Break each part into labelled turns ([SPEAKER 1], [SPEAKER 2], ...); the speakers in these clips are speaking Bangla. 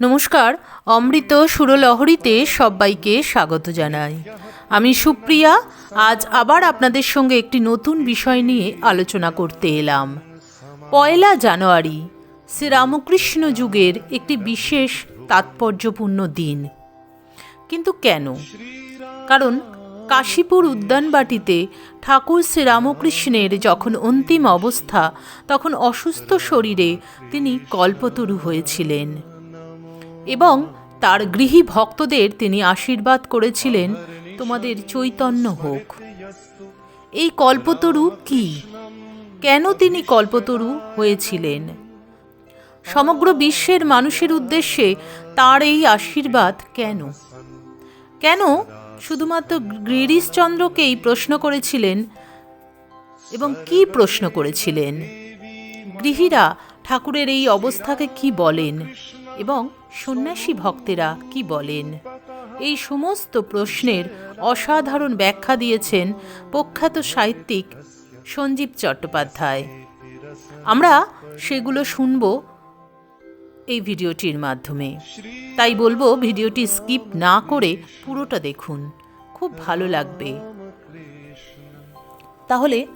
[SPEAKER 1] নমস্কার, অমৃত সুরলহরীতে সবাইকে স্বাগত জানাই। আমি সুপ্রিয়া, আজ আবার আপনাদের সঙ্গে একটি নতুন বিষয় নিয়ে আলোচনা করতে এলাম। পয়লা জানুয়ারি, শ্রীরামকৃষ্ণ যুগের একটি বিশেষ তাৎপর্যপূর্ণ দিন। কিন্তু কেন? কারণ কাশীপুর উদ্যানবাটিতে ঠাকুর শ্রীরামকৃষ্ণের যখন অন্তিম অবস্থা, তখন অসুস্থ শরীরে তিনি কল্পতরু হয়েছিলেন এবং তার গৃহী ভক্তদের তিনি আশীর্বাদ করেছিলেন, তোমাদের চৈতন্য হোক। এই কল্পতরু কি? কেন তিনি কল্পতরু হয়েছিলেন? সমগ্র বিশ্বের মানুষের উদ্দেশ্যে তার এই আশীর্বাদ কেন? কেন শুধুমাত্র গিরিশচন্দ্রকেই প্রশ্ন করেছিলেন এবং কি প্রশ্ন করেছিলেন? গৃহীরা ঠাকুরের এই অবস্থাকে কি বলেন এবং সন্ন্যাসী ভক্তেরা কি বলেন? এই সমস্ত প্রশ্নের অসাধারণ ব্যাখ্যা দিয়েছেন প্রখ্যাত সাহিত্যিক সঞ্জীব চট্টোপাধ্যায়। আমরা সেগুলো শুনব এই ভিডিওটির মাধ্যমে। তাই বলব ভিডিওটি স্কিপ না করে পুরোটা দেখুন। খুব ভালো লাগবে। তাহলে,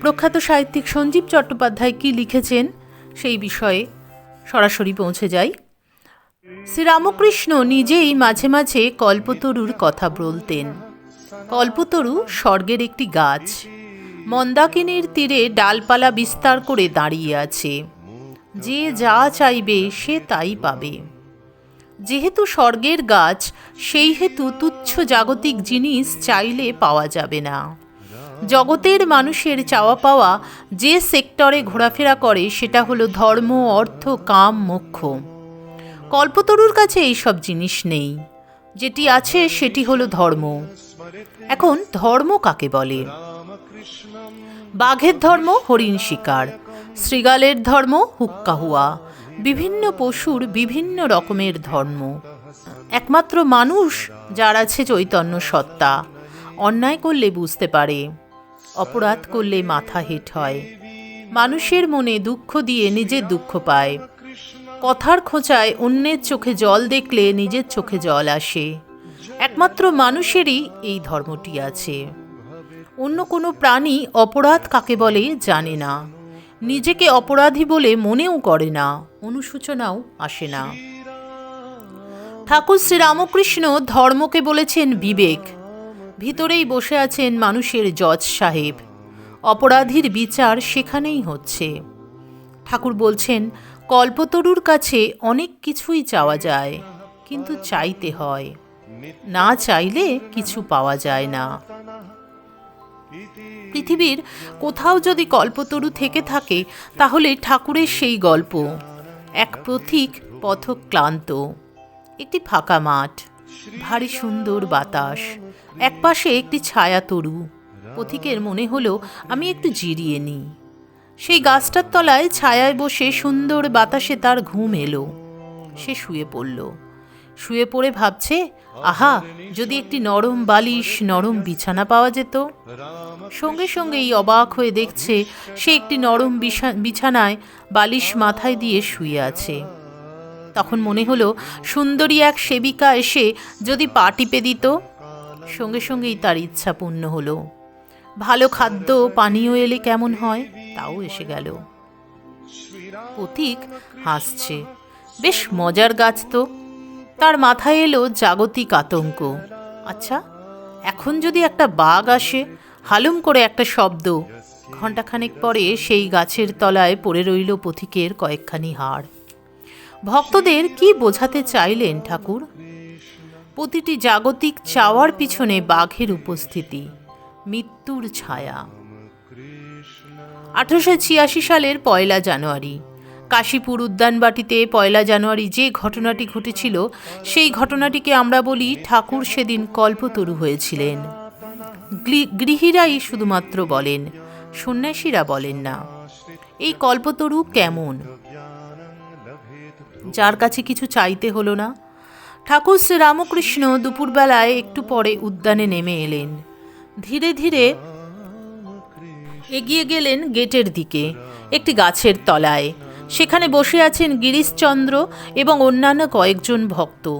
[SPEAKER 1] প্রখ্যাত সাহিত্যিক সঞ্জীব চট্টোপাধ্যায় কি লিখেছেন সেই বিষয়ে সরাসরি পৌঁছে যাই। শ্রীরামকৃষ্ণ নিজেই মাঝে মাঝে কল্পতরুর কথা বলতেন। কল্পতরু স্বর্গের একটি গাছ, মন্দাকিনীর তীরে ডালপালা বিস্তার করে দাঁড়িয়ে আছে। যে যা চাইবে সে তাই পাবে। যেহেতু স্বর্গের গাছ, সেই হেতু তুচ্ছ জাগতিক জিনিস চাইলে পাওয়া যাবে না। জগতের মানুষের চাওয়া পাওয়া যে সেক্টরে ঘোরাফেরা করে, সেটা হলো ধর্ম, অর্থ, কাম, মোক্ষ। কল্পতরুর কাছে এইসব জিনিস নেই। যেটি আছে, সেটি হলো ধর্ম। এখন ধর্ম কাকে বলে? বাঘের ধর্ম, হরিণ শিকার। শৃগালের ধর্ম হুক্কা হুয়া। বিভিন্ন পশুর বিভিন্ন রকমের ধর্ম। একমাত্র মানুষ যার আছে চৈতন্য সত্তা। অন্যায় করলে বুঝতে পারে, অপরাধ করলে মাথা হেট হয়। মানুষের মনে দুঃখ দিয়ে নিজের দুঃখ পায়। কথার খোঁচায় অন্যের চোখে জল দেখলে নিজের চোখে জল আসে। একমাত্র মানুষেরই এই ধর্মটি আছে। অন্য কোনো প্রাণী অপরাধ কাকে বলে জানে না। নিজেকে অপরাধী বলে মনেও করে না অনুসূচনাও আসে না। ঠাকুর শ্রীরামকৃষ্ণ ধর্মকে বলেছেন বিবেক। ভিতরেই বসে আছেন মানুষের জজ সাহেব। অপরাধীর বিচার সেখানেই হচ্ছে। ঠাকুর বলছেন, কল্পতরুর কাছে অনেক কিছুই চাওয়া যায়, কিন্তু চাইতে হয়। না চাইলে কিছু পাওয়া যায় না। পৃথিবীর কোথাও যদি কল্পতরু থেকে থাকে, তাহলে ঠাকুরের সেই গল্প। এক পথিক পথক ক্লান্ত একটি ফাঁকা মাঠ, ভারী সুন্দর বাতাস একপাশে একটি ছায়া তরু। পথিকের মনে হলো, আমি একটু জিরিয়ে নিই। সেই গাছটার তলায় ছায়ায় বসে সুন্দর বাতাসে তার ঘুম এলো। সে শুয়ে পড়ল। শুয়ে পড়ে ভাবছে, আহা, যদি একটি নরম বালিশ, নরম বিছানা পাওয়া যেত? সঙ্গে সঙ্গেই অবাক হয়ে দেখছে, সে একটি নরম বিছানায় বালিশ মাথায় দিয়ে শুয়ে আছে। তখন মনে হলো, সুন্দরী এক সেবিকা এসে যদি পা টিপে দিত? সঙ্গে সঙ্গেই তার ইচ্ছা পূর্ণ হলো। ভালো খাদ্য, পানীয় এলে কেমন হয়? তাও এসে গেল। পথিক হাসছে, বেশ মজার গাছ তো। তার মাথায় এলো জাগতিক আতঙ্ক। আচ্ছা এখন যদি একটা বাঘ আসে, হালুম করে একটা শব্দ। ঘণ্টাখানেক পরে সেই গাছের তলায় পড়ে রইল পথিকের কয়েকখানি হাড়। ভক্তদের কি বোঝাতে চাইলেন ঠাকুর? প্রতিটি জাগতিক চাওয়ার পিছনে বাঘের উপস্থিতি, মৃত্যুর ছায়া। আঠারোশো ছিয়াশি সালের পয়লা জানুয়ারি। কাশীপুর উদ্যানবাটিতে পয়লা জানুয়ারি যে ঘটনাটি ঘটেছিল, সেই ঘটনাটিকে আমরা বলি ঠাকুর সেদিন কল্পতরু হয়েছিলেন। গৃহীরাই শুধুমাত্র বলেন, সন্ন্যাসীরা বলেন না। এই কল্পতরু কেমন? যার কাছে কিছু চাইতে হলো না? ঠাকুর শ্রীরামকৃষ্ণ দুপুরবেলায় একটু পরে উদ্যানে নেমে এলেন। ধীরে ধীরে এগিয়ে গেলেন গেটের দিকে, একটি গাছের তলায়। সেখানে বসে আছেন গিরিশচন্দ্র এবং অন্যান্য কয়েকজন ভক্ত।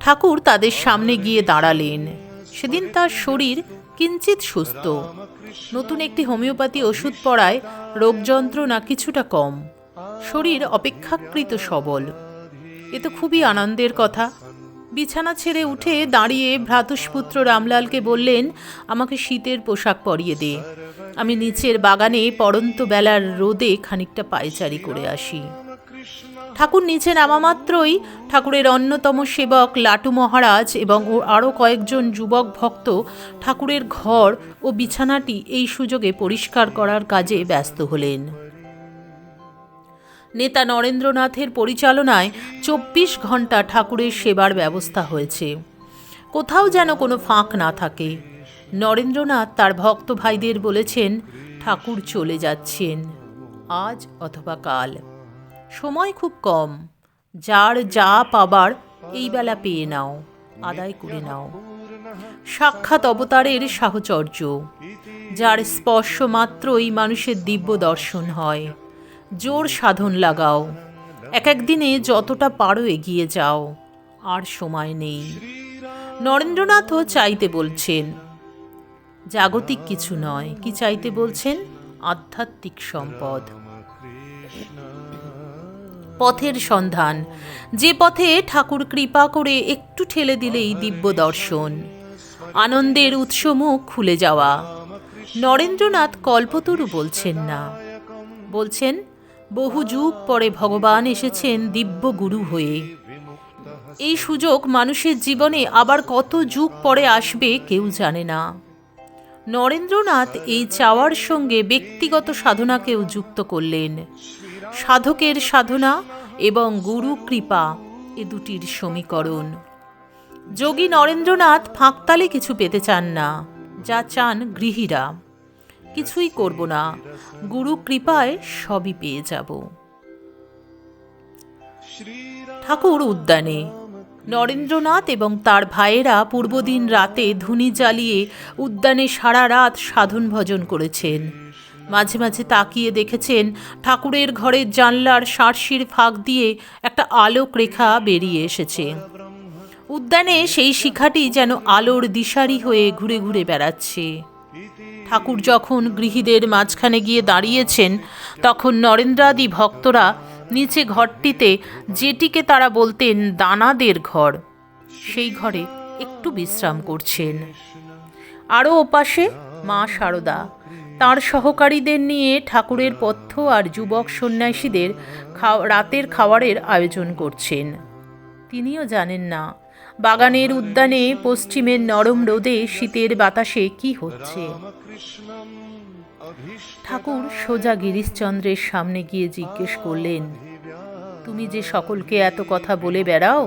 [SPEAKER 1] ঠাকুর তাদের সামনে গিয়ে দাঁড়ালেন। সেদিন তার শরীর কিঞ্চিত সুস্থ। নতুন একটি হোমিওপ্যাথি ওষুধ পড়ায় রোগ যন্ত্রণা কিছুটা কম। শরীর অপেক্ষাকৃত সবল। এ তো খুবই আনন্দের কথা। বিছানা ছেড়ে উঠে দাঁড়িয়ে ভ্রাতুষ্পুত্র রামলালকে বললেন, আমাকে শীতের পোশাক পরিয়ে দে। আমি নিচের বাগানে পড়ন্ত বেলার রোদে খানিকটা পায়চারি করে আসি। ঠাকুর নিচে নামা মাত্রই ঠাকুরের অন্যতম সেবক লাটু মহারাজ এবং ও আরও কয়েকজন যুবক ভক্ত ঠাকুরের ঘর ও বিছানাটি এই সুযোগে পরিষ্কার করার কাজে ব্যস্ত হলেন। নেতা নরেন্দ্রনাথের পরিচালনায় চব্বিশ ঘণ্টা ঠাকুরের সেবার ব্যবস্থা হয়েছে। কোথাও যেন কোনো ফাঁক না থাকে। নরেন্দ্রনাথ তার ভক্ত ভাইদের বলেছেন, ঠাকুর চলে যাচ্ছেন, আজ অথবা কাল। সময় খুব কম। যার যা পাবার, এই বেলা পেয়ে নাও, আদায় করে নাও। সাক্ষাৎ অবতারের সাহচর্য, যার স্পর্শ মাত্রই মানুষের দিব্য দর্শন হয়। জোর সাধন লাগাও। এক এক দিনে যতটা পারো এগিয়ে যাও, আর সময় নেই। নরেন্দ্রনাথও চাইতে বলছেন, জাগতিক কিছু নয়। কি চাইতে বলছেন? আধ্যাত্মিক সম্পদ। পথের সন্ধান। যে পথে ঠাকুর কৃপা করে একটু ঠেলে দিলেই দিব্য দর্শন। আনন্দের উৎসমুখ খুলে যাওয়া। নরেন্দ্রনাথ কল্পতরু বলছেন না। বলছেন বহু যুগ পরে ভগবান এসেছেন দিব্য গুরু হয়ে। এই সুযোগ মানুষের জীবনে আবার কত যুগ পরে আসবে কেউ জানে না। নরেন্দ্রনাথ এই চাওয়ার সঙ্গে ব্যক্তিগত সাধনাকেও যুক্ত করলেন। সাধকের সাধনা এবং গুরু কৃপা এ দুটির সমীকরণ। যোগী নরেন্দ্রনাথ ফাঁকতালে কিছু পেতে চান না, যা চান গৃহীরা। কিছুই করব না। গুরু কৃপায় সবই পেয়ে যাব। ঠাকুর উদ্যানে, নরেন্দ্রনাথ এবং তার ভাইয়েরা পূর্বদিন রাতে ধুনি জ্বালিয়ে উদ্যানে সারা রাত সাধন ভজন করেছেন। মাঝে মাঝে তাকিয়ে দেখেছেন ঠাকুরের ঘরের জানলার সার্সির ফাঁক দিয়ে একটা আলোক রেখা বেরিয়ে এসেছে। উদ্যানে সেই শিখাটি যেন আলোর দিশারি হয়ে ঘুরে ঘুরে বেড়াচ্ছে। ঠাকুর যখন গৃহীদের মাঝখানে গিয়ে দাঁড়িয়েছেন, তখন নরেন্দ্রাদি ভক্তরা নিচে ঘরটিতে যেটিকে তারা বলতেন দানাদের ঘর, সেই ঘরে একটু বিশ্রাম করছেন। আরও ওপাশে মা শারদা তার সহকারীদের নিয়ে ঠাকুরের পথ্য আর যুবক সন্ন্যাসীদের রাতের খাবারের আয়োজন করছেন। তিনিও জানেন না, বাগানের উদ্যানে পশ্চিমের নরম রোদে শীতের বাতাসে কি হচ্ছে। ঠাকুর সোজা গিরিশচন্দ্রের সামনে গিয়ে জিজ্ঞেস করলেন, তুমি যে সকলকে এত কথা বলে বেড়াও,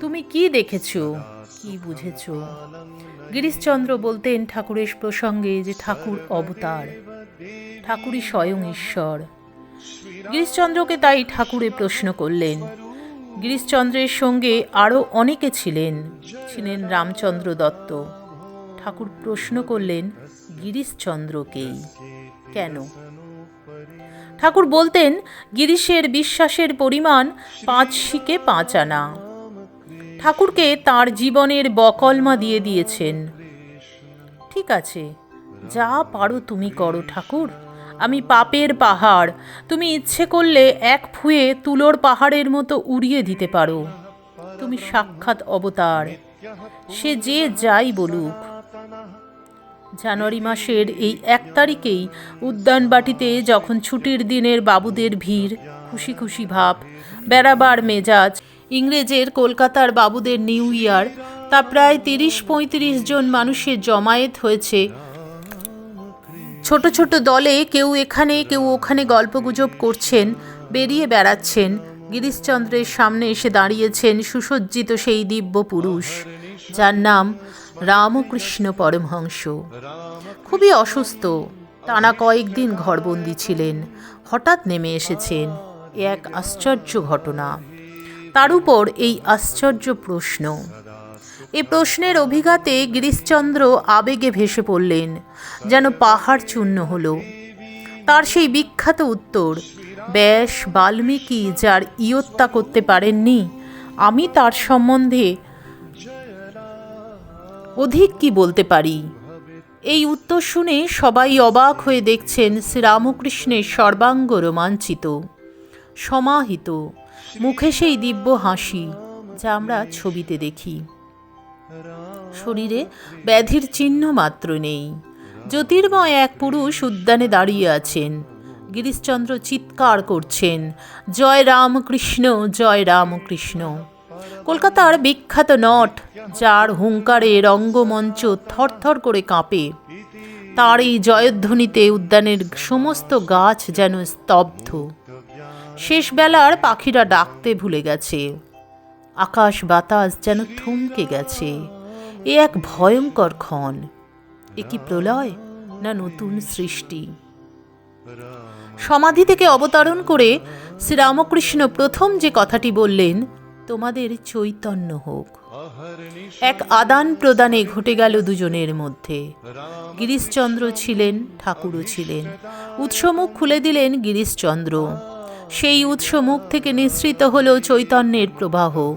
[SPEAKER 1] তুমি কি দেখেছ? কি বুঝেছ? গিরিশচন্দ্র বলতেন ঠাকুরের প্রসঙ্গে যে ঠাকুর অবতার, ঠাকুরই স্বয়ং ঈশ্বর। গিরিশচন্দ্রকে তাই ঠাকুরে প্রশ্ন করলেন, গিরিশচন্দ্রের সঙ্গে আরও অনেকে ছিলেন ছিলেন রামচন্দ্র দত্ত। ঠাকুর প্রশ্ন করলেন, গিরিশচন্দ্রকেই? কেন? ঠাকুর বলতেন, গিরিশের বিশ্বাসের পরিমাণ পাঁচ শিকে পাঁচ আনা। ঠাকুরকে তার জীবনের বকলমা দিয়ে দিয়েছেন। ঠিক আছে, যা পারো তুমি করো ঠাকুর। আমি পাপের পাহাড়, তুমি ইচ্ছে করলে এক ফুয়ে তুলোর পাহাড়ের মতো উড়িয়ে দিতে পারো। তুমি সাক্ষাৎ অবতার, সে যে যাই বলুক জানুয়ারি মাসের এই এক তারিখেই উদ্যানবাটিতে যখন ছুটির দিনের বাবুদের ভিড়, খুশি খুশি ভাব, বেড়াবার মেজাজ, ইংরেজের কলকাতার বাবুদের নিউ ইয়ার, তা প্রায় তিরিশ পঁয়ত্রিশ জন মানুষের জমায়েত হয়েছে। ছোট ছোট দলে কেউ এখানে, কেউ ওখানে গল্পগুজব করছেন, বেরিয়ে বেড়াচ্ছেন। গিরিশচন্দ্রের সামনে এসে দাঁড়িয়েছেন সুসজ্জিত সেই দিব্য পুরুষ। যার নাম রামকৃষ্ণ পরমহংস। খুবই অসুস্থ। টানা কয়েকদিন ঘরবন্দি ছিলেন। হঠাৎ নেমে এসেছেন এক আশ্চর্য ঘটনা। তার উপর এই আশ্চর্য প্রশ্ন। এ প্রশ্নের অভিঘাতে গিরিশচন্দ্র আবেগে ভেসে পড়লেন, যেন পাহাড় চূর্ণ হল। তার সেই বিখ্যাত উত্তর, ব্যাস বাল্মীকি যার ইয়ত্তা করতে পারেননি, আমি তার সম্বন্ধে অধিক কি বলতে পারি? এই উত্তর শুনে সবাই অবাক হয়ে দেখছেন শ্রীরামকৃষ্ণের সর্বাঙ্গ রোমাঞ্চিত, সমাহিত, মুখে সেই দিব্য হাসি যা আমরা ছবিতে দেখি। শরীরে ব্যাধির চিহ্ন মাত্র নেই। জ্যোতির্ময় এক পুরুষ উদ্যানে দাঁড়িয়ে আছেন। গিরিশচন্দ্র চিৎকার করছেন, জয় রামকৃষ্ণ জয় রামকৃষ্ণ। কলকাতার বিখ্যাত নট, যার হুঙ্কারে রঙ্গমঞ্চ থরথর করে কাঁপে। তার এই জয়ধ্বনিতে উদ্যানের সমস্ত গাছ যেন স্তব্ধ। শেষবেলার পাখিরা ডাকতে ভুলে গেছে। আকাশ বাতাস যেন থমকে গেছে। এ এক ভয়ঙ্কর ক্ষণ। এ কি প্রলয় না নতুন সৃষ্টি? সমাধি থেকে অবতরণ করে শ্রীরামকৃষ্ণ প্রথম যে কথাটি বললেন তোমাদের চৈতন্য হোক। এক আদান প্রদানে ঘটে গেল দুজনের মধ্যে। গিরিশচন্দ্র ছিলেন ঠাকুরও ছিলেন। উৎসমুখ খুলে দিলেন গিরিশচন্দ্র। সেই উৎসমুখ থেকে নিঃসৃত হল চৈতন্যের প্রবাহ।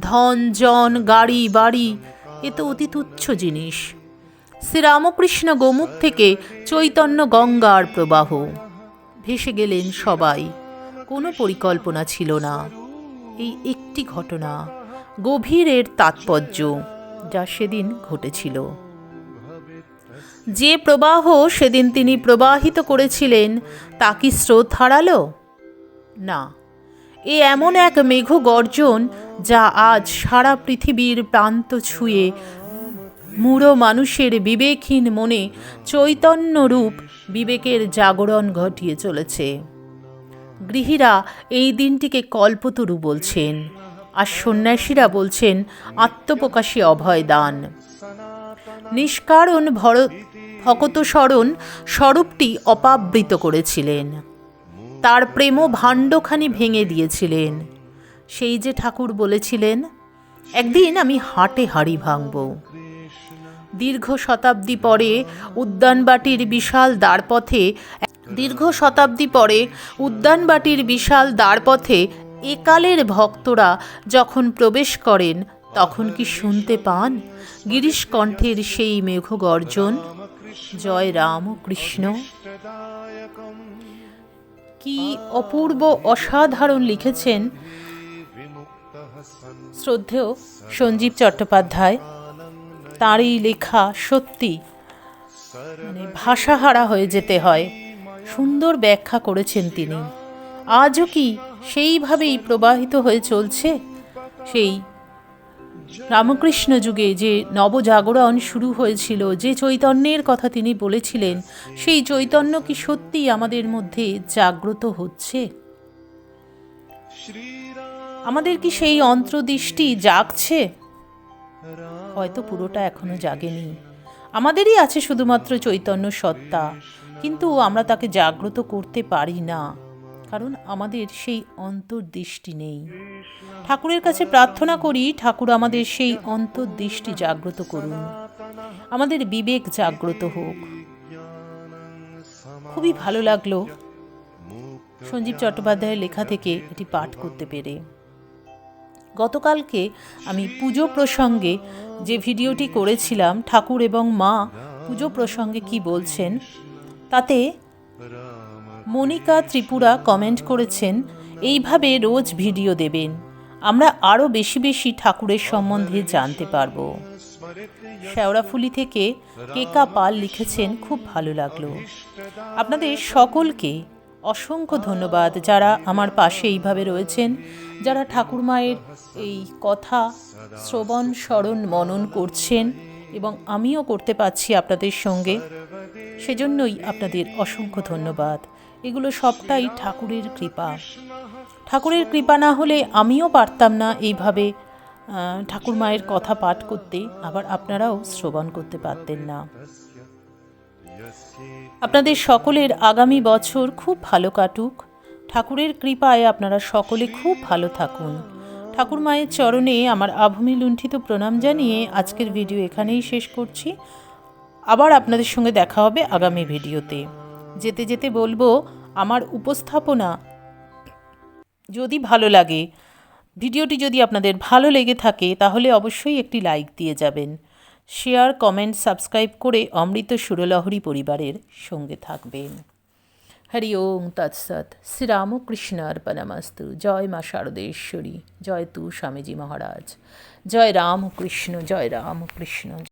[SPEAKER 1] ধন জন গাড়ি বাড়ি এ তো অতি তুচ্ছ জিনিস। শ্রীরামকৃষ্ণ গোমুখ থেকে চৈতন্য গঙ্গার প্রবাহ। ভেসে গেলেন সবাই। কোনো পরিকল্পনা ছিল না। এই একটি ঘটনা গভীরের তাৎপর্য যা সেদিন ঘটেছিল। যে প্রবাহ সেদিন তিনি প্রবাহিত করেছিলেন, তা কি স্রোত হারালো? না। এ এমন এক মেঘ গর্জন যা আজ সারা পৃথিবীর প্রান্ত ছুঁয়ে মূঢ় মানুষের বিবেকহীন মনে চৈতন্য রূপ বিবেকের জাগরণ ঘটিয়ে চলেছে। গৃহীরা এই দিনটিকে কল্পতরু বলছেন। আর সন্ন্যাসীরা বলছেন, আত্মপ্রকাশে অভয় দান। নিষ্কারণ ভর, ভকত স্মরণ স্বরূপটি অপাবৃত করেছিলেন। তার প্রেম ভাণ্ডখানি ভেঙে দিয়েছিলেন। সেই যে ঠাকুর বলেছিলেন, একদিন আমি হাটে হাড়ি ভাঙব। দীর্ঘ শতাব্দী পরে উদ্যানবাটির বিশাল দ্বারপথে দীর্ঘ শতাব্দী পরে উদ্যানবাটির বিশাল দ্বারপথে একালের ভক্তরা যখন প্রবেশ করেন, তখন কি শুনতে পান? গিরিশ কণ্ঠের সেই মেঘ গর্জন জয় রাম কৃষ্ণ কি অপূর্ব অসাধারণ লিখেছেন শ্রদ্ধেয় সঞ্জীব চট্টোপাধ্যায়। তার এই লেখা সত্যি মানে ভাষাহারা হয়ে যেতে হয়। সুন্দর ব্যাখ্যা করেছেন তিনি। আজও কি সেইভাবেই প্রবাহিত হয়ে চলছে? সেই রামকৃষ্ণ যুগে যে নবজাগরণ শুরু হয়েছিল, যে চৈতন্যের কথা তিনি বলেছিলেন, সেই চৈতন্য কি সত্যি আমাদের মধ্যে জাগ্রত হচ্ছে? আমাদের কি সেই অন্তর্দৃষ্টি জাগছে? হয়তো পুরোটা এখনও জাগেনি। আমাদেরই আছে শুধুমাত্র চৈতন্য সত্তা। কিন্তু আমরা তাকে জাগ্রত করতে পারি না, কারণ আমাদের সেই অন্তর্দৃষ্টি নেই। ঠাকুরের কাছে প্রার্থনা করি, ঠাকুর আমাদের সেই অন্তর্দৃষ্টি জাগ্রত করুন। আমাদের বিবেক জাগ্রত হোক। খুবই ভালো লাগল সঞ্জীব চট্টোপাধ্যায়ের লেখা থেকে এটি পাঠ করতে পেরে। গতকালকে আমি পুজো প্রসঙ্গে যে ভিডিওটি করেছিলাম, ঠাকুর এবং মা পুজো প্রসঙ্গে কি বলছেন তাতে মনিকা ত্রিপুরা কমেন্ট করেছেন, এইভাবে রোজ ভিডিও দেবেন। আমরা আরও বেশি বেশি ঠাকুরের সম্বন্ধে জানতে পারব। শেওড়াফুলি থেকে কেকা পাল লিখেছেন, খুব ভালো লাগল। আপনাদের সকলকে অসংখ্য ধন্যবাদ যারা আমার পাশে এইভাবে রয়েছেন, যারা ঠাকুর মায়ের এই কথা শ্রবণ, স্মরণ, মনন করছেন এবং আমিও করতে পারছি আপনাদের সঙ্গে। সেজন্যই আপনাদের অসংখ্য ধন্যবাদ। এগুলো সবটাই ঠাকুরের কৃপা। ঠাকুরের কৃপা না হলে আমিও পারতাম না এইভাবে ঠাকুর মায়ের কথা পাঠ করতে। আবার আপনারাও শ্রবণ করতে পারতেন না। আপনাদের সকলের আগামী বছর খুব ভালো কাটুক। ঠাকুরের কৃপায় আপনারা সকলে খুব ভালো থাকুন। ঠাকুর মায়ের চরণে আমার আভূমি লুণ্ঠিত প্রণাম জানিয়ে আজকের ভিডিও এখানেই শেষ করছি। আবার আপনাদের সঙ্গে দেখা হবে আগামী ভিডিওতে। যেতে যেতে বলব, আমার উপস্থাপনা যদি ভালো লাগে, ভিডিওটি যদি আপনাদের ভালো লেগে থাকে, তাহলে অবশ্যই একটি লাইক দিয়ে যাবেন। শেয়ার, কমেন্ট, সাবস্ক্রাইব করে অমৃত সুরলহরী পরিবারের সঙ্গে থাকবেন। হরি ওম তৎসৎ। শ্রীরামকৃষ্ণ অর্পণমস্তু। জয় মা শারদেশ্বরী। জয় তু স্বামীজি মহারাজ। জয় রামকৃষ্ণ জয় রামকৃষ্ণ।